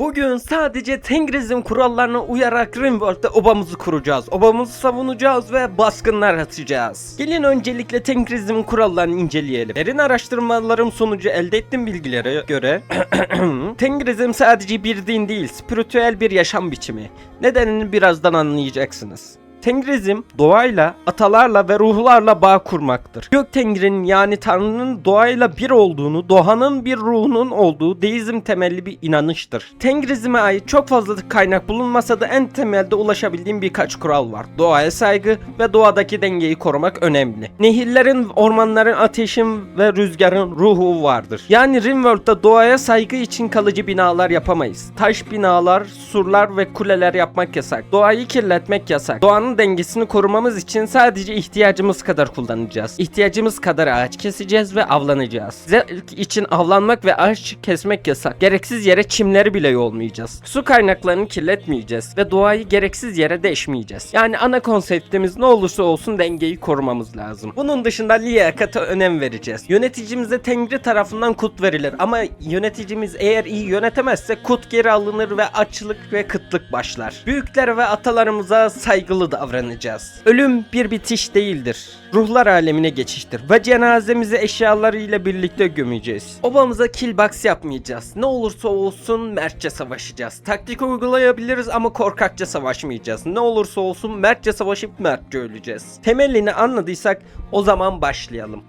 Bugün sadece Tengriz'in kurallarına uyarak Rimworld'de obamızı kuracağız. Obamızı savunacağız ve baskınlar atacağız. Gelin öncelikle Tengriz'in kurallarını inceleyelim. Derin araştırmalarım sonucu elde ettiğim bilgilere göre Tengrizm sadece bir din değil, spiritüel bir yaşam biçimi. Nedenini birazdan anlayacaksınız. Tengrizm doğayla, atalarla ve ruhlarla bağ kurmaktır. Gök Tengri'nin yani Tanrı'nın doğayla bir olduğunu, doğanın bir ruhunun olduğu deizm temelli bir inanıştır. Tengrizm'e ait çok fazla kaynak bulunmasa da en temelde ulaşabildiğim birkaç kural var. Doğaya saygı ve doğadaki dengeyi korumak önemli. Nehirlerin, ormanların, ateşin ve rüzgarın ruhu vardır. Yani Rimworld'da doğaya saygı için kalıcı binalar yapamayız. Taş binalar, surlar ve kuleler yapmak yasak. Doğayı kirletmek yasak. Doğanın dengesini korumamız için sadece ihtiyacımız kadar kullanacağız. İhtiyacımız kadar ağaç keseceğiz ve avlanacağız. Zevk için avlanmak ve ağaç kesmek yasak. Gereksiz yere çimleri bile yolmayacağız. Su kaynaklarını kirletmeyeceğiz ve doğayı gereksiz yere deşmeyeceğiz. Yani ana konseptimiz ne olursa olsun dengeyi korumamız lazım. Bunun dışında liyakata önem vereceğiz. Yöneticimize Tengri tarafından kut verilir ama yöneticimiz eğer iyi yönetemezse kut geri alınır ve açlık ve kıtlık başlar. Büyüklere ve atalarımıza saygılı davranacağız. Ölüm bir bitiş değildir. Ruhlar alemine geçiştir ve cenazemizi eşyalarıyla birlikte gömeceğiz. Obamıza killbox yapmayacağız. Ne olursa olsun mertçe savaşacağız. Taktik uygulayabiliriz ama korkakça savaşmayacağız. Ne olursa olsun mertçe savaşıp mertçe öleceğiz. Temelini anladıysak o zaman başlayalım.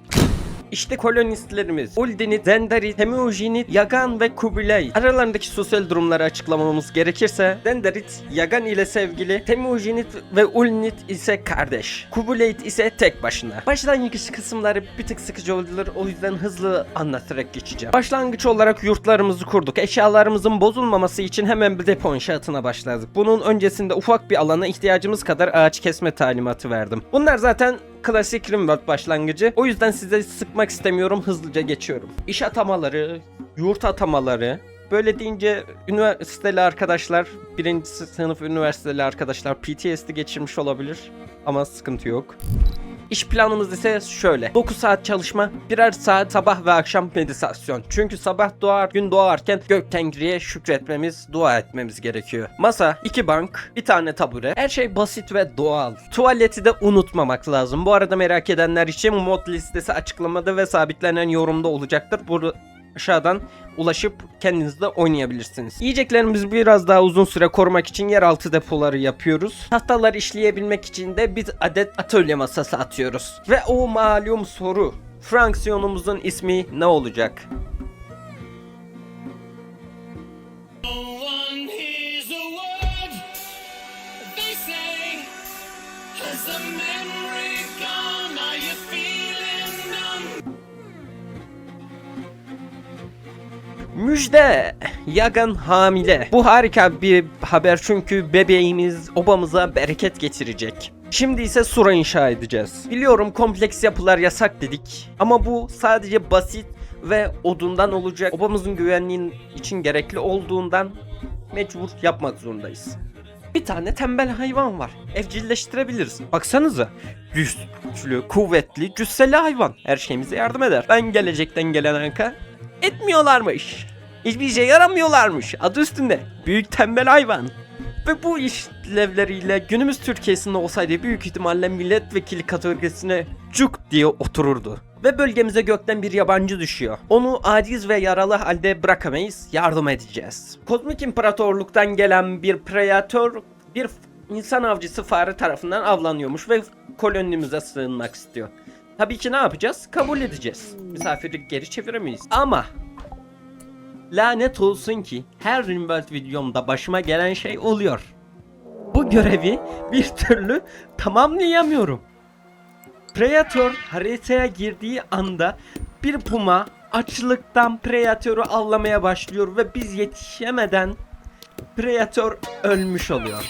İşte kolonistlerimiz Uldinit, Zendarit, Temujinit, Yagan ve Kubilay. Aralarındaki sosyal durumları açıklamamız gerekirse Zendarit, Yagan ile sevgili, Temujinit ve Ulnit ise kardeş. Kubilait ise tek başına. Başlangıç kısımları bir tık sıkıcı olabilir o yüzden hızlı anlatarak geçeceğim. Başlangıç olarak yurtlarımızı kurduk. Eşyalarımızın bozulmaması için hemen bir depo inşaatına başladık. Bunun öncesinde ufak bir alana ihtiyacımız kadar ağaç kesme talimatı verdim. Bunlar zaten klasik Rimworld başlangıcı. O yüzden size sıkmak istemiyorum. Hızlıca geçiyorum. İş atamaları, yurt atamaları, Böyle deyince üniversiteli arkadaşlar, birinci sınıf üniversiteli arkadaşlar PTSD geçirmiş olabilir ama sıkıntı yok. İş planımız ise şöyle. 9 saat çalışma, birer saat sabah ve akşam meditasyon. Çünkü sabah doğar, gün doğarken gök tengriye şükretmemiz, dua etmemiz gerekiyor. Masa, iki bank, bir tane tabure. Her şey basit ve doğal. Tuvaleti de unutmamak lazım. Bu arada merak edenler için mod listesi açıklamada ve sabitlenen yorumda olacaktır. Burada aşağıdan ulaşıp kendiniz de oynayabilirsiniz. Yiyeceklerimizi biraz daha uzun süre korumak için yeraltı depoları yapıyoruz. Tahtaları işleyebilmek için de bir adet atölye masası atıyoruz. Ve o malum soru. Fraksiyonumuzun ismi ne olacak? Müjde! Yagan hamile. Bu harika bir haber çünkü bebeğimiz obamıza bereket getirecek. Şimdi ise sura inşa edeceğiz. Biliyorum kompleks yapılar yasak dedik ama bu sadece basit ve odundan olacak. Obamızın güvenliğin için gerekli olduğundan mecbur yapmak zorundayız. Bir tane tembel hayvan var. Evcilleştirebiliriz. Baksanıza. Güçlü, kuvvetli, cüsseli hayvan. Her şeyimize yardım eder. Ben gelecekten gelen anka etmiyorlarmış. Hiçbir şey yaramıyorlarmış. Adı üstünde. Büyük tembel hayvan. Ve bu işlevleriyle günümüz Türkiye'sinde olsaydı büyük ihtimalle milletvekili kategorisine cuk diye otururdu. Ve bölgemize gökten bir yabancı düşüyor. Onu aciz ve yaralı halde bırakamayız, yardım edeceğiz. Kozmik İmparatorluk'tan gelen bir predatör bir insan avcısı fare tarafından avlanıyormuş ve kolonimize sığınmak istiyor. Tabii ki ne yapacağız? Kabul edeceğiz. Misafiri geri çeviremeyiz. Ama lanet olsun ki her Rimworld videomda başıma gelen şey oluyor. Bu görevi bir türlü tamamlayamıyorum. Predator haritaya girdiği anda bir puma açlıktan Predator'u avlamaya başlıyor ve biz yetişemeden Predator ölmüş oluyor.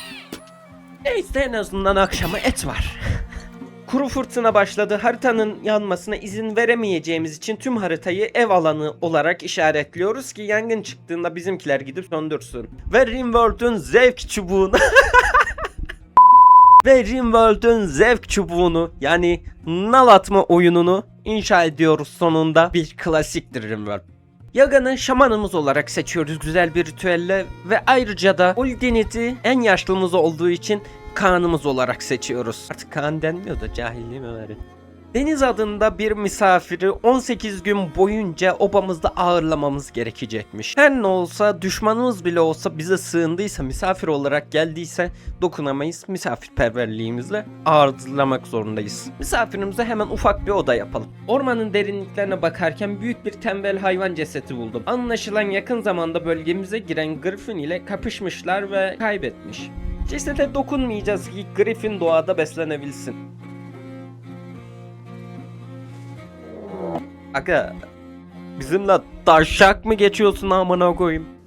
Neyse en azından akşama et var. Kuru fırtına başladı. Haritanın yanmasına izin veremeyeceğimiz için tüm haritayı ev alanı olarak işaretliyoruz ki yangın çıktığında bizimkiler gidip söndürsün. Ve Rimworld'un zevk çubuğunu ve Rimworld'un zevk çubuğunu yani nal atma oyununu inşa ediyoruz sonunda. Bir klasiktir Rimworld. Yagan'ı şamanımız olarak seçiyoruz güzel bir ritüelle ve ayrıca da Uldenit'i en yaşlımız olduğu için Kaan'ımız olarak seçiyoruz. Artık Kaan denmiyor da cahilliğim var. Deniz adında bir misafiri 18 gün boyunca obamızda ağırlamamız gerekecekmiş. Her ne olsa düşmanımız bile olsa bize sığındıysa misafir olarak geldiyse dokunamayız. Misafirperverliğimizle ağırlamak zorundayız. Misafirimize hemen ufak bir oda yapalım. Ormanın derinliklerine bakarken büyük bir tembel hayvan cesedi buldum. Anlaşılan yakın zamanda bölgemize giren Griffin ile kapışmışlar ve kaybetmiş. Cesete dokunmayacağız ki Griffin doğada beslenebilsin. Aga bizimle taşak mı geçiyorsun amına koyayım?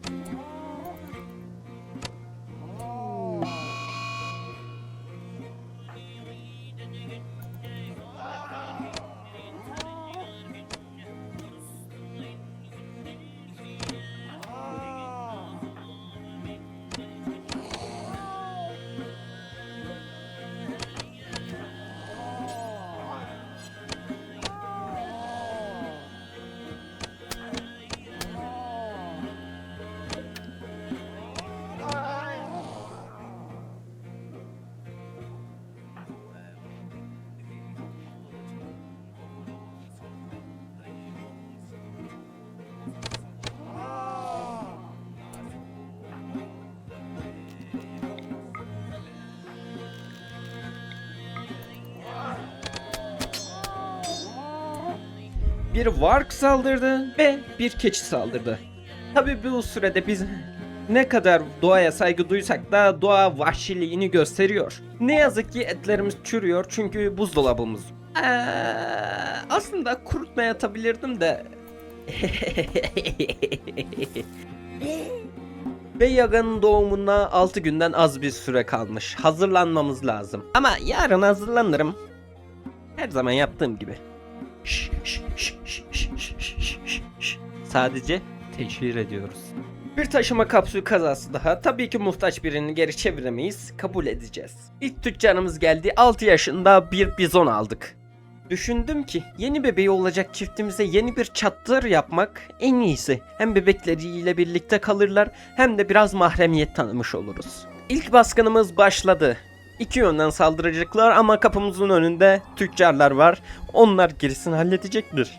Bir vark saldırdı ve bir keçi saldırdı. Tabi bu sürede biz ne kadar doğaya saygı duysak da doğa vahşiliğini gösteriyor. Ne yazık ki etlerimiz çürüyor çünkü buzdolabımız. Ee, aslında kurutmaya atabilirdim de. Ve Yaga'nın doğumuna 6 günden az bir süre kalmış. Hazırlanmamız lazım. Ama yarın hazırlanırım. Her zaman yaptığım gibi sadece teşhir ediyoruz. Bir taşıma kapsül kazası daha. Tabii ki muhtaç birini geri çeviremeyiz. Kabul edeceğiz. İlk tüccarımız geldi. 6 yaşında bir bizon aldık. Düşündüm ki yeni bebeği olacak çiftimize yeni bir çattır yapmak en iyisi. Hem bebekleriyle birlikte kalırlar hem de biraz mahremiyet tanımış oluruz. İlk baskınımız başladı. İki yönden saldıracaklar ama kapımızın önünde tüccarlar var. Onlar gerisini halledecektir.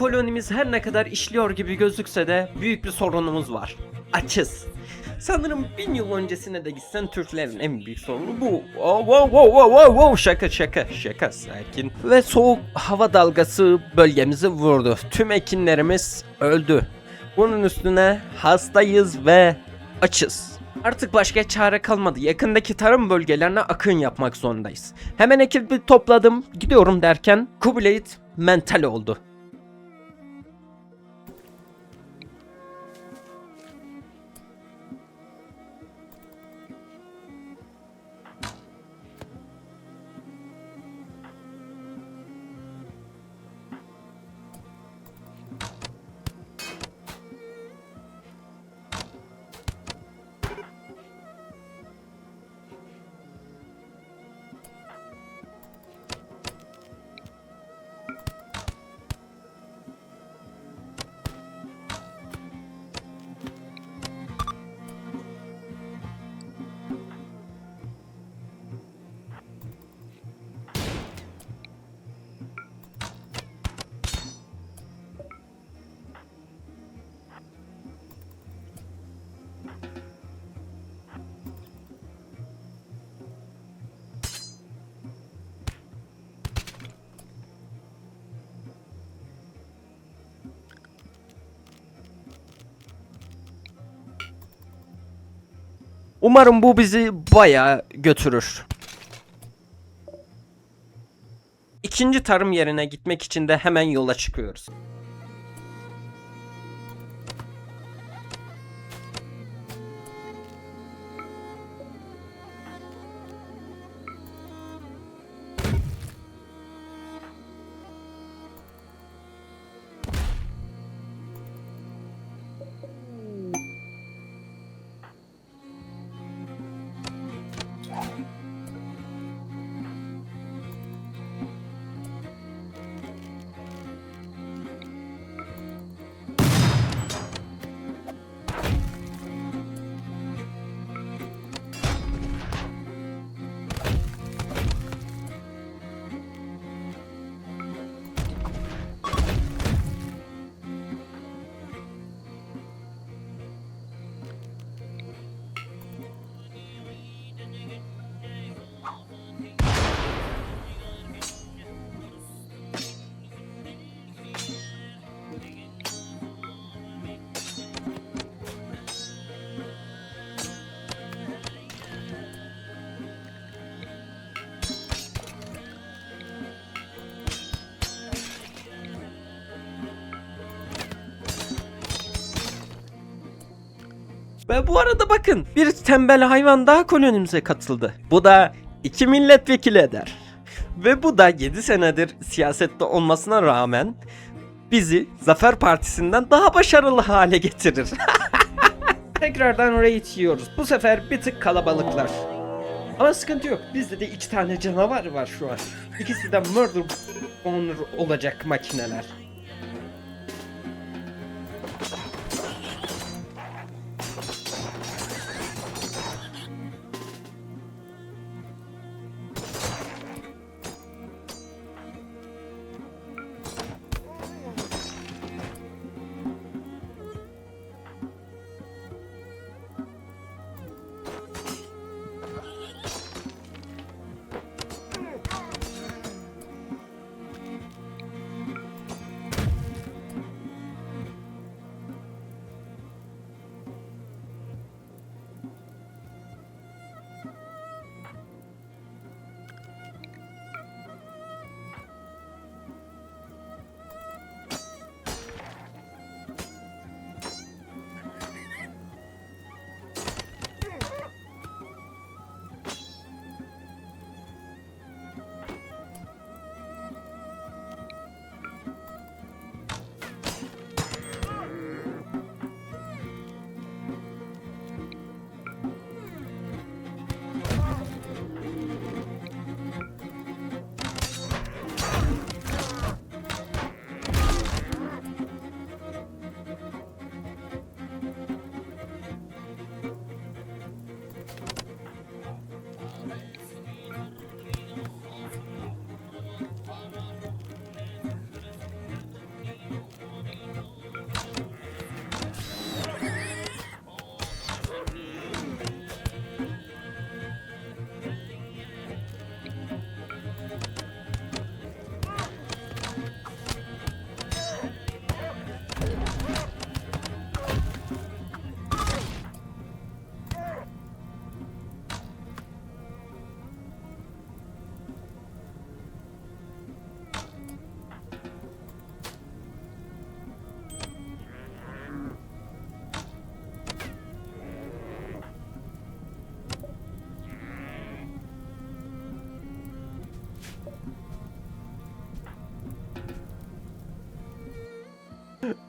Kolonimiz her ne kadar işliyor gibi gözükse de büyük bir sorunumuz var. Açız. Sanırım bin yıl öncesine de gitsen Türklerin en büyük sorunu bu. Oh, wow, wow, wow, wow. Şaka şaka şaka sakin. Ve soğuk hava dalgası bölgemizi vurdu. Tüm ekinlerimiz öldü. Bunun üstüne hastayız ve açız. Artık başka çare kalmadı. Yakındaki tarım bölgelerine akın yapmak zorundayız. Hemen ekibi topladım. Gidiyorum derken Kubilait mental oldu. Umarım bu bizi bayağı götürür. İkinci tarım yerine gitmek için de hemen yola çıkıyoruz. Ve bu arada bakın bir tembel hayvan daha kolonimize katıldı. Bu da iki milletvekili eder. Ve bu da 7 senedir siyasette olmasına rağmen bizi Zafer Partisi'nden daha başarılı hale getirir. Tekrardan raid yiyoruz. Bu sefer bir tık kalabalıklar. Ama sıkıntı yok. Bizde de iki tane canavar var şu an. İkisi de murder owner olacak makineler.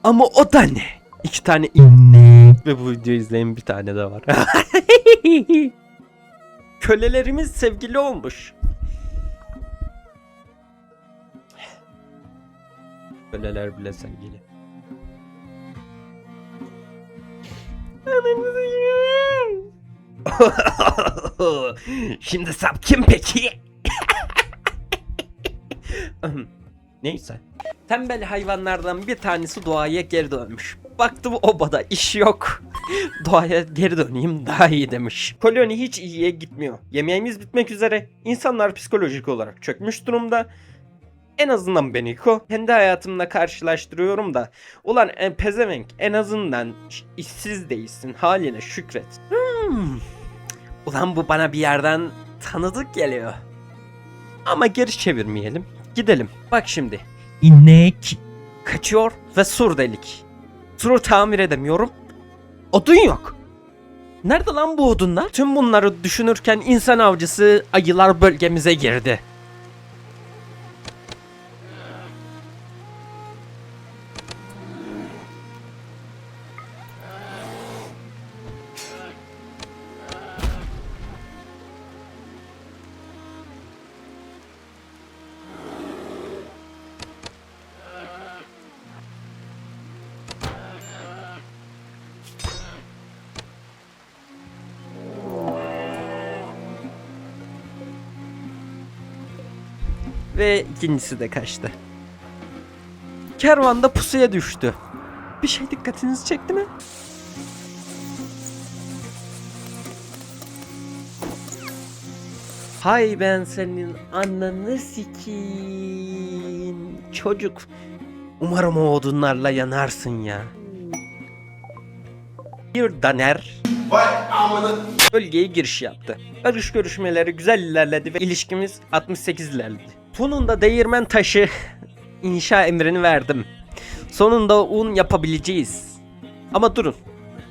Ama o da ne? İki tane inek ve bu videoyu izleyen bir tane de var. Kölelerimiz sevgili olmuş. Köleler bile sevgili. Şimdi sap kim peki? Neyse. Tembel hayvanlardan bir tanesi doğaya geri dönmüş. Baktım obada iş yok. doğaya geri döneyim daha iyi demiş. Koloni hiç iyiye gitmiyor. Yemeğimiz bitmek üzere. İnsanlar psikolojik olarak çökmüş durumda. En azından Beniko kendi hayatımla karşılaştırıyorum da ulan e, pezevenk en azından işsiz değilsin haline şükret. Hmm. Ulan bu bana bir yerden tanıdık geliyor. Ama geri çevirmeyelim. Gidelim. Bak şimdi. İnek kaçıyor ve sur delik. Suru tamir edemiyorum. Odun yok. Nerede lan bu odunlar? Tüm bunları düşünürken insan avcısı ayılar bölgemize girdi. Ve ikincisi de kaçtı. Kervan da pusuya düştü. Bir şey dikkatinizi çekti mi? Hay ben senin ananı sikiyim. Çocuk. Umarım o odunlarla yanarsın ya. Bir daner bölgeye giriş yaptı. Barış görüşmeleri güzel ilerledi ve ilişkimiz 68 ilerledi. Sonunda değirmen taşı inşa emrini verdim. Sonunda un yapabileceğiz. Ama durun.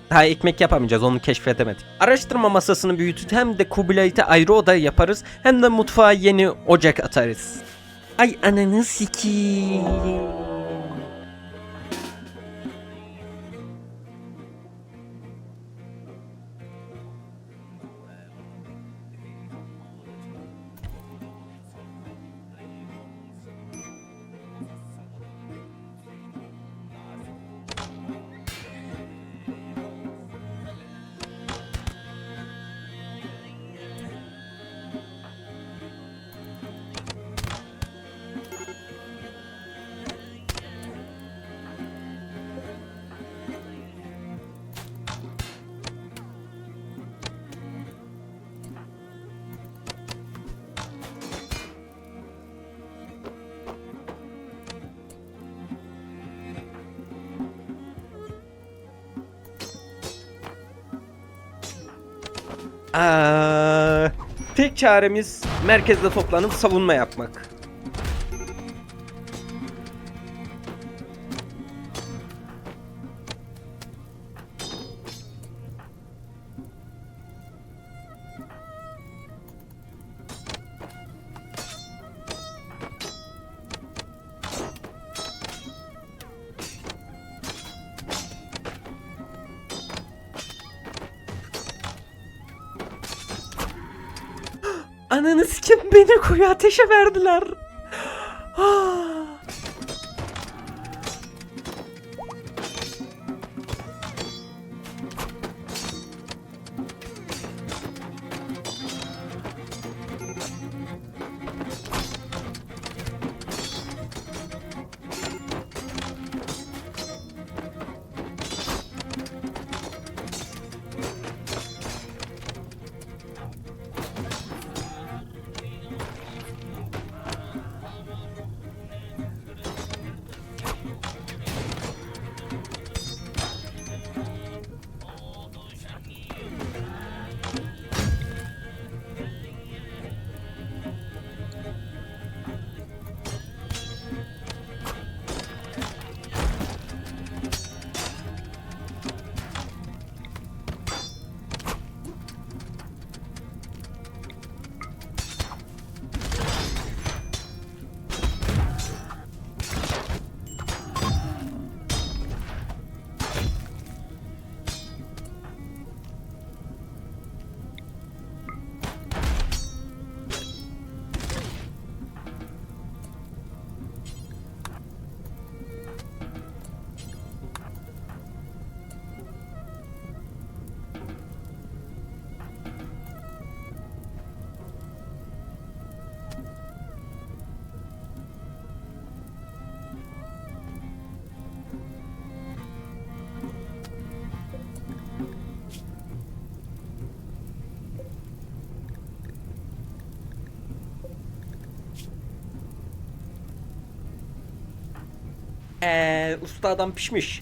Daha ekmek yapamayacağız onu keşfedemedik. Araştırma masasını büyütüp hem de Kubilay'ta ayrı oda yaparız hem de mutfağa yeni ocak atarız. Ay ananı sikiyim. Aa, tek çaremiz merkezde toplanıp savunma yapmak. Ateşe verdiler. Ah. Usta adam pişmiş.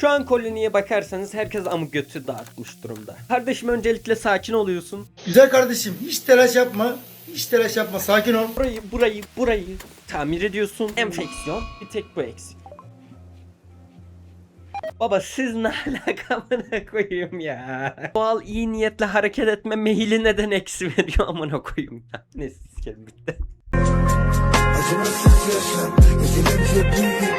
Şu an koloniye bakarsanız herkes amı götü dağıtmış durumda. Kardeşim öncelikle sakin oluyorsun. Güzel kardeşim hiç telaş yapma. Hiç telaş yapma sakin ol. Burayı burayı burayı tamir ediyorsun. Enfeksiyon bir tek bu eksik. Baba siz ne alakamına koyayım ya. Doğal iyi niyetle hareket etme meyili neden eksi veriyor amına koyayım ya. Ne sikerim bitti. Acımasız yaşam Ezilince büyüyüp